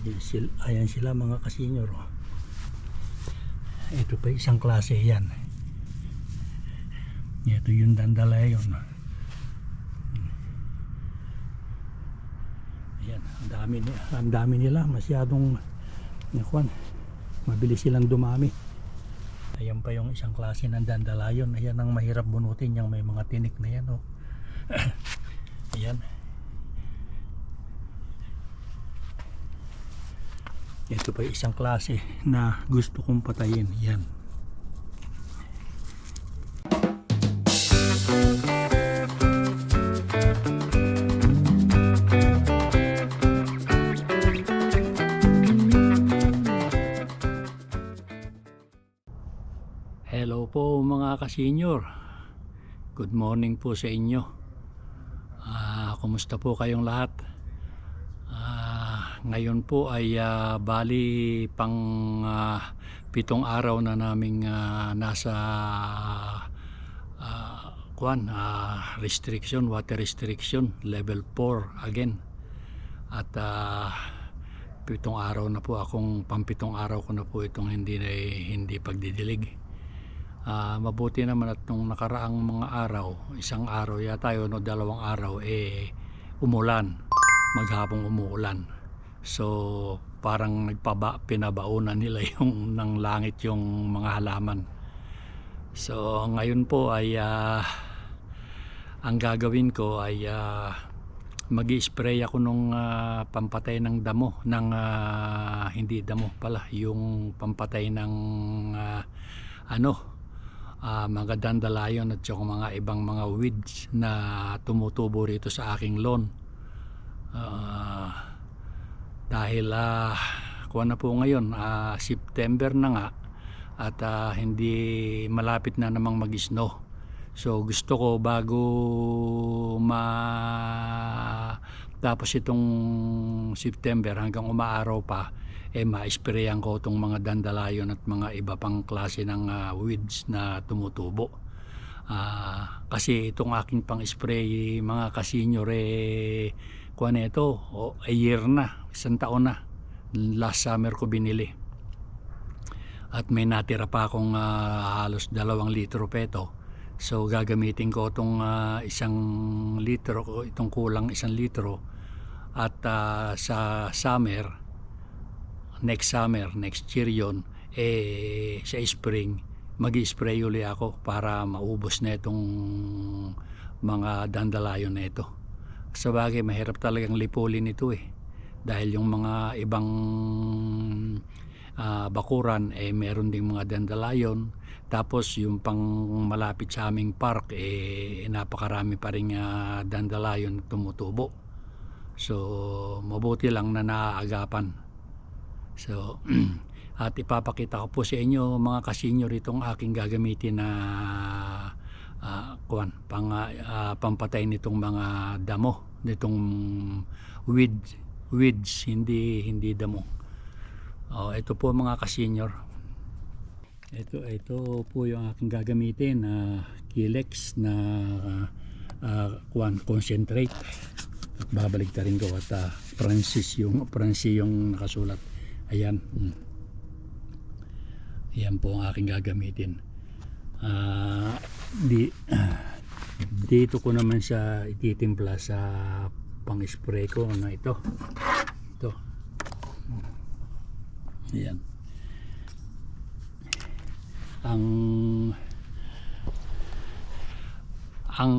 Sila, ayan sila mga kasenyor. oh. Ito pa isang klase yan. Ito yung dandalayon. Ayan, ang dami, ang dami nila. Masyadong, nakuan, mabilis silang dumami. Ayan pa yung isang klase ng dandalayon. Ayan ang mahirap bunutin yung may mga tinik na yan. Oh. Ayan. Ito pa isang klase na gusto kong patayin. Yan. Hello po mga kasenyor. Good morning po sa inyo. Ah, kumusta po kayong lahat? Ngayon po ay ah, bali pang ah, pitong araw na naming ah, nasa ah, kwan, ah, restriction, water restriction, level 4 again. At ah, pitong araw na po akong pampitong araw ko na po itong hindi na hindi pagdidilig. Ah, mabuti naman at nung nakaraang mga araw, isang araw yata yun o dalawang araw eh umulan, maghapong umuulan. So parang nagpaba pinabaunan nila yung ng langit yung mga halaman. So ngayon po ay ah, ang gagawin ko ay uh, spray ako nung ah, pampatay ng damo ng ah, hindi damo pala yung pampatay ng ah, ano ah, mga dandelion at saka mga ibang mga weeds na tumutubo rito sa aking lawn. Ah, dahil ah, kuha na po ngayon, ah, September na nga at ah, hindi malapit na namang mag-snow. So gusto ko bago ma tapos itong September hanggang umaaraw pa eh ma-sprayan ko itong mga dandelion at mga iba pang klase ng ah, weeds na tumutubo. Ah, kasi itong aking pang-spray mga kasenyor eh kuha na ito o a year na, isang taon na. Last summer ko binili. At may natira pa akong ah, halos dalawang litro pa ito. So gagamitin ko itong ah, isang litro, itong kulang isang litro at ah, sa summer next summer, next year yun, eh, sa spring, mag spray uli ako para maubos na itong mga dandelion na ito. Sa bagay, mahirap talagang lipulin ito eh. Dahil yung mga ibang ah, bakuran, eh, meron ding mga dandelion. Tapos yung pang malapit sa aming park, eh, napakarami pa rin ah, dandelion na tumutubo. So, mabuti lang na naaagapan. So, at ipapakita ko po sa inyo mga kasenyor itong aking gagamitin na ah, kuwan, pang, ah, pampatay nitong mga damo, nitong weed, weeds, hindi hindi damo. Oh, ito po mga kasenyor. Ito ito po yung aking gagamitin na Kilex na uh, kuwan, concentrate. At babalik ta rin ko at ah, Francis yung Francis yung nakasulat. Ayan. Mm. Ayan po ang aking gagamitin. Ah, di, dito ko naman siya ititimpla sa pang-spray ko na ito. Ito. Ayan. Ang ang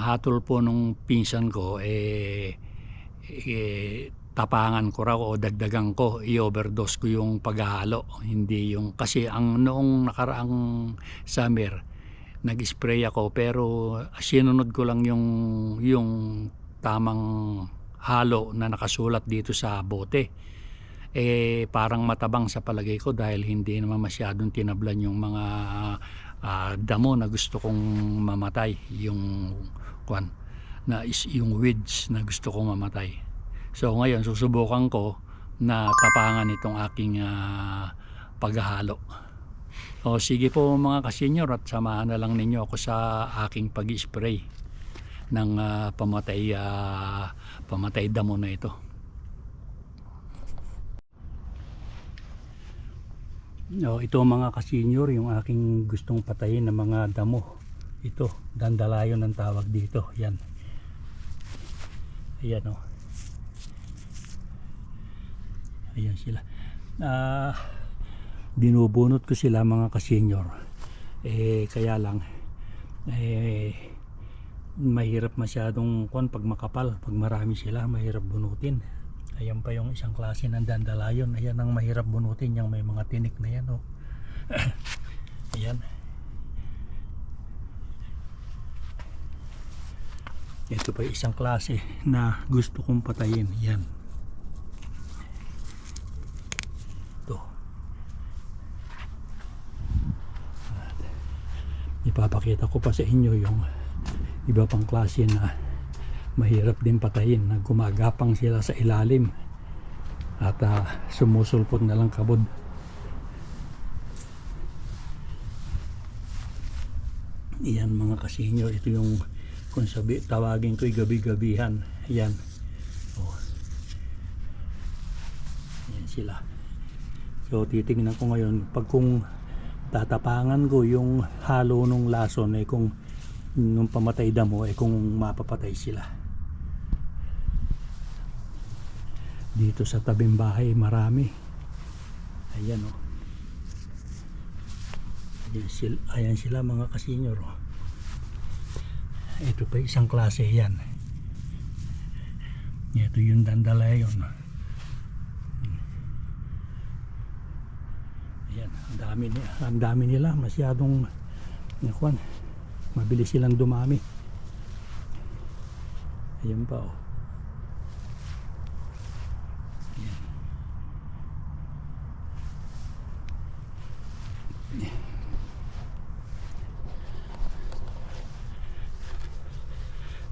hatol po nung pinsan ko eh, eh tapangan ko raw o dagdagan ko i-overdose ko yung paghahalo. Hindi yung kasi ang noong nakaraang summer nag-spray ako pero sinunod ko lang yung yung tamang halo na nakasulat dito sa bote. Eh parang matabang sa palagay ko dahil hindi naman masyadong tinablan yung mga ah, damo na gusto kong mamatay. Yung kwan na is yung weeds na gusto kong mamatay So ngayon susubukan ko na tapangan itong aking ah, paghahalo. O sige po mga kasenyor at samahan na lang ninyo ako sa aking pag-spray ng ah, pamatay ah, pamatay damo na ito. Oh, ito mga ka-senior, yung aking gustong patayin ng mga damo. Ito, dandalayon ang tawag dito. Yan. Ayan oh. Ayan sila. Ah, binubunot ko sila mga ka-senior. Eh, kaya lang, eh, mahirap masyadong kwan pag makapal. Pag marami sila, mahirap bunutin. Ayan pa yung isang klase ng dandalayon. Ayan ang mahirap bunutin. Yung may mga tinik na yan. Oh. Ayan. Ito pa isang klase na gusto kong patayin. Yan. Ipapakita ko pa sa inyo yung iba pang klase na mahirap din patayin na gumagapang sila sa ilalim at ah, sumusulpot na lang kabod. Iyan mga kasenyor ito yung kung sabi tawagin ko'y gabi-gabihan. Yan. Oh. yan sila. So titingnan ko ngayon pag kung tatapangan ko yung halo nung lason eh kung nung pamatay damo eh kung mapapatay sila. Dito sa tabing bahay marami. Ayan o ayan sila, ayan sila mga kasenyor oh. ito pa isang klase yan. Ito yung dandalayon ayan ang dami, ang dami nila masyadong nakuan mabilis silang dumami. Ayan pa oh.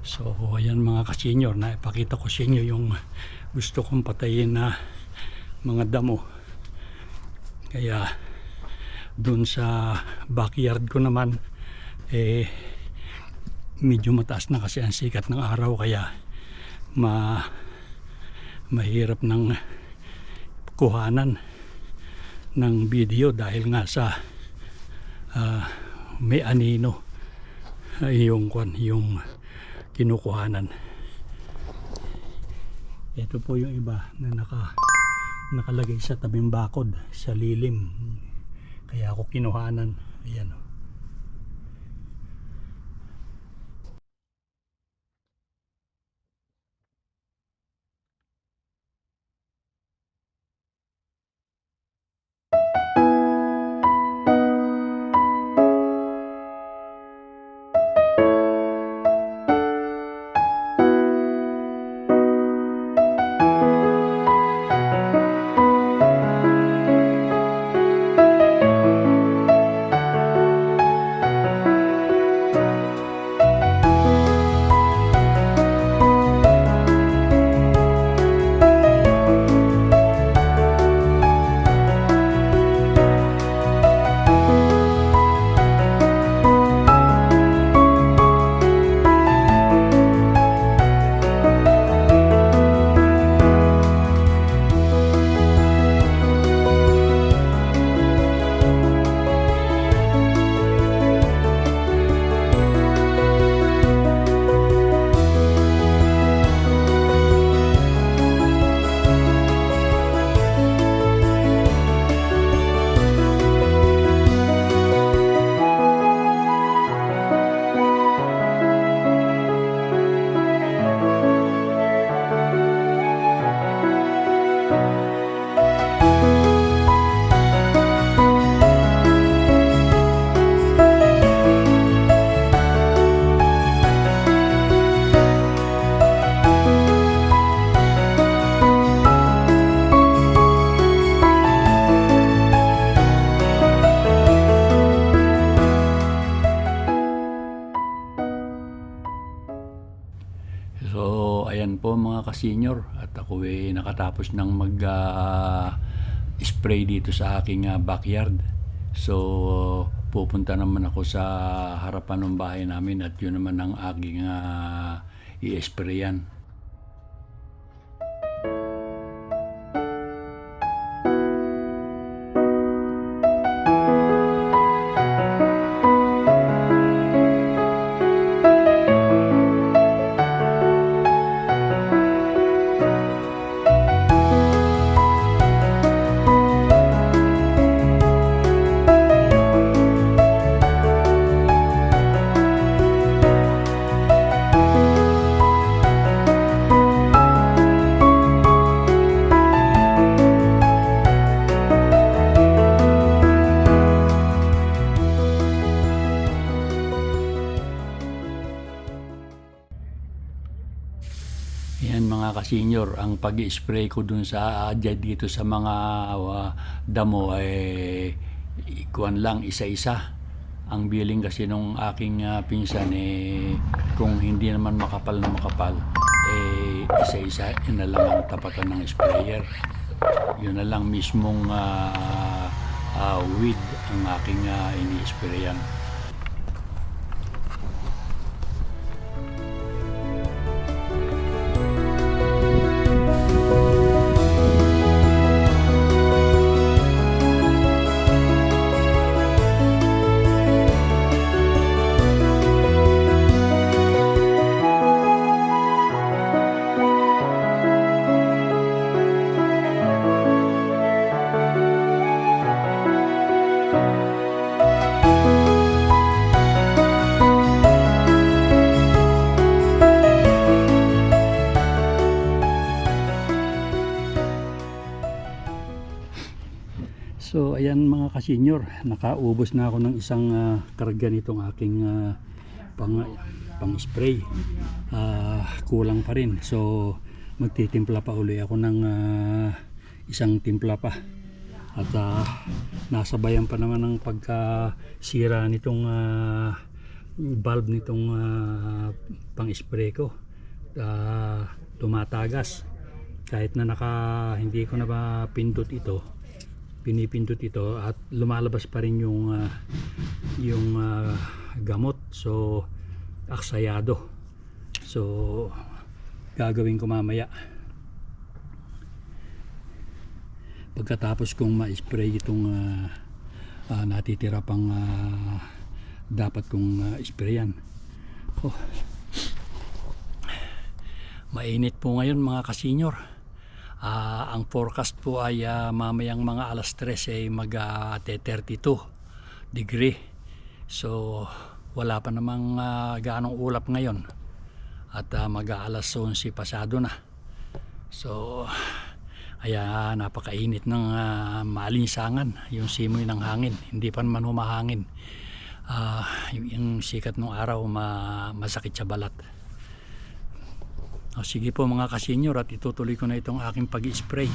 So ayan mga kasenyor na ipakita ko sa inyo yung gusto kong patayin na mga damo. Kaya dun sa backyard ko naman eh medyo mataas na kasi ang sikat ng araw kaya ma mahirap ng kuhanan ng video dahil nga sa ah, may anino ay yung kwan yung kinukuhanan. Ito po yung iba na naka nakalagay sa tabing bakod sa lilim kaya ako kinuhanan ayan oh. o mga ka-senior at ako ay nakatapos ng mag ah, spray dito sa aking ah, backyard. So, pupunta naman ako sa harapan ng bahay namin at yun naman ang aking ah, i-sprayan. Ka-senior, ang pag spray ko dun sa uh, dito sa mga ah, damo ay kuan lang isa-isa. Ang billing kasi nung aking ah, pinsan eh kung hindi naman makapal na makapal eh isa-isa yun na lang ang tapatan ng sprayer. Yun na lang mismong ah, ah, weed ang aking uh, ini-sprayan. Kasenyor, nakaubos na ako ng isang ah, karga nitong aking ah, pang, pang spray. Ah, kulang pa rin. So magtitimpla pa uli ako ng ah, isang timpla pa. At ah, nasabayan pa naman ng pagkasira nitong ah, valve nitong ah, pang spray ko. Ah, tumatagas. Kahit na naka hindi ko na ba pindot ito, pinipindot ito at lumalabas pa rin yung ah, yung ah, gamot. So aksayado. So gagawin ko mamaya. Pagkatapos kong ma-spray itong ah, ah, natitira pang ah, dapat kong ah, sprayan. Oh. mainit po ngayon mga kasenyor Ah, ang forecast po ay ah, mamayang mga alas 3 ay mag ah, 32 degree. So wala pa namang ah, gaanong ulap ngayon. At ah, mag alas 11 pasado na. So kaya napakainit ng ah, maalinsangan yung simoy ng hangin. Hindi pa naman humahangin. Ah, yung, yung sikat ng araw ma, masakit sa balat. O, sige po mga kasenyor at itutuloy ko na itong aking pag-spray.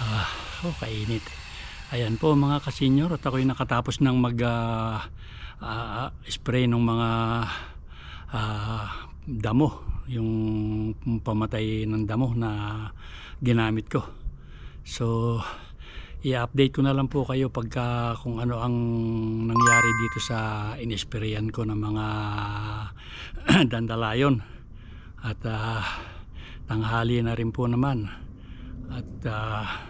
Ah, oh, kainit. Ayan po mga kasenyor at ako'y nakatapos ng mag ah, ah, spray ng mga ah, damo. Yung pamatay ng damo na ginamit ko. So i-update ko na lang po kayo pagka kung ano ang nangyari dito sa inisprayan ko ng mga dandalayon. At ah, tanghali na rin po naman. At ah,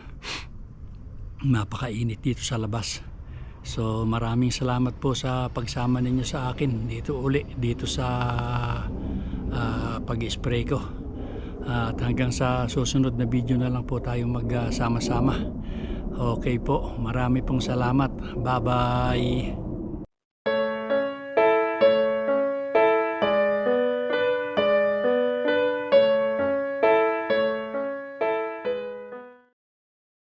napakainit dito sa labas So maraming salamat po sa pagsama ninyo sa akin dito uli dito sa ah, pag-spray ko. At hanggang sa susunod na video na lang po tayong magsama-sama. Okay po, marami pong salamat. Bye-bye.